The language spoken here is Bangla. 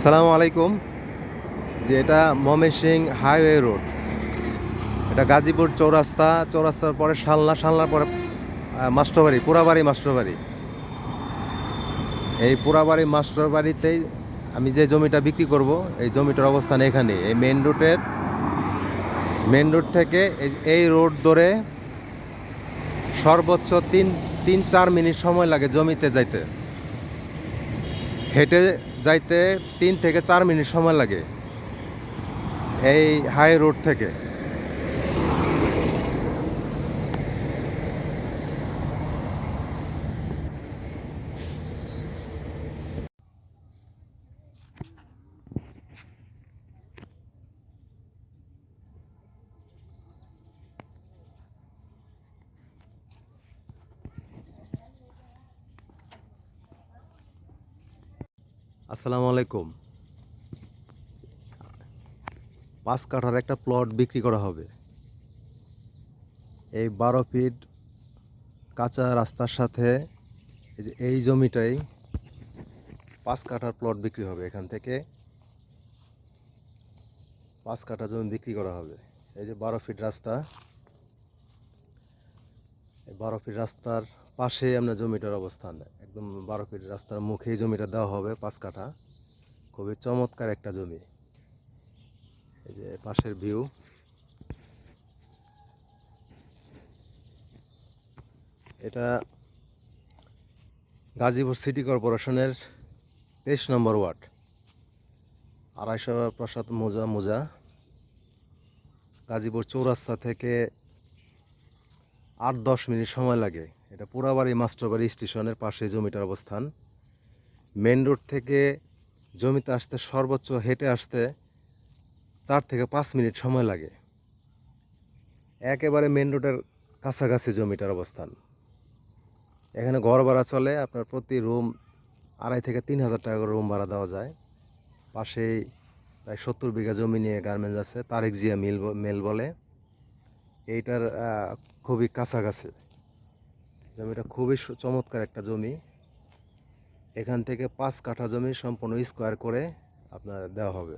আসসালামু আলাইকুম। যে এটা ময়মনসিং হাইওয়ে রোড। এটা গাজীপুর চৌরাস্তা। চৌরাস্তার পরে শালনা, শালনার পরে মাস্টারবাড়ি পুরাবাড়ি মাস্টারবাড়ি। এই পুরাবাড়ি মাস্টারবাড়িতেই আমি যে জমিটা বিক্রি করব, এই জমিটার অবস্থান এখানে। এই মেন রোডের মেন রোড থেকে এই রোড ধরে সর্বোচ্চ তিন তিন, চার মিনিট সময় লাগে জমিতে যাইতে। হেঁটে যাইতে তিন থেকে চার মিনিট সময় লাগে এই হাই রোড থেকে। আসসালামু আলাইকুম। পাঁচ কাঠার একটা প্লট বিক্রি করা হবে। এই বারো ফিট কাঁচা রাস্তার সাথে এই জমিটাই পাঁচ কাঠার প্লট বিক্রি হবে। এখান থেকে পাঁচ কাঠা জমি বিক্রি করা হবে। এই যে বারো ফিট রাস্তা বারো ফিট রাস্তার পাশে আপনার জমিটার অবস্থান। একদম বারো ফিট রাস্তার মুখেই জমিটা দেওয়া হবে, পাঁচ কাঠা। খুবই চমৎকার একটা জমি। এই যে পাশের ভিউ এটা গাজীপুর সিটি কর্পোরেশনের তেইশ নম্বর ওয়ার্ড। আড়াইশো প্রসাদ মোজা মোজা। গাজীপুর চৌরাস্তা থেকে আট দশ মিনিট সময় লাগে। এটা পুরাবাড়ি মাস্টারবাড়ি স্টেশনের পাশে জমিটার অবস্থান। মেন রোড থেকে জমিতে আসতে সর্বোচ্চ হেঁটে আসতে চার থেকে পাঁচ মিনিট সময় লাগে। একেবারে মেন রোডের কাছাকাছি জমিটার অবস্থান। এখানে ঘর ভাড়া চলে, আপনার প্রতি রুম আড়াই থেকে তিন হাজার টাকা করে রুম ভাড়া দেওয়া যায়। পাশেই প্রায় সত্তর বিঘা জমি নিয়ে গার্মেন্টস আছে, তারেক জিয়া মিল মেল বলে। এইটার খুবই কাছাকাছি। জমিটা খুবই চমৎকার একটা জমি। এখান থেকে পাঁচ কাঠা জমি সম্পূর্ণ স্কোয়ার করে আপনার দেওয়া হবে।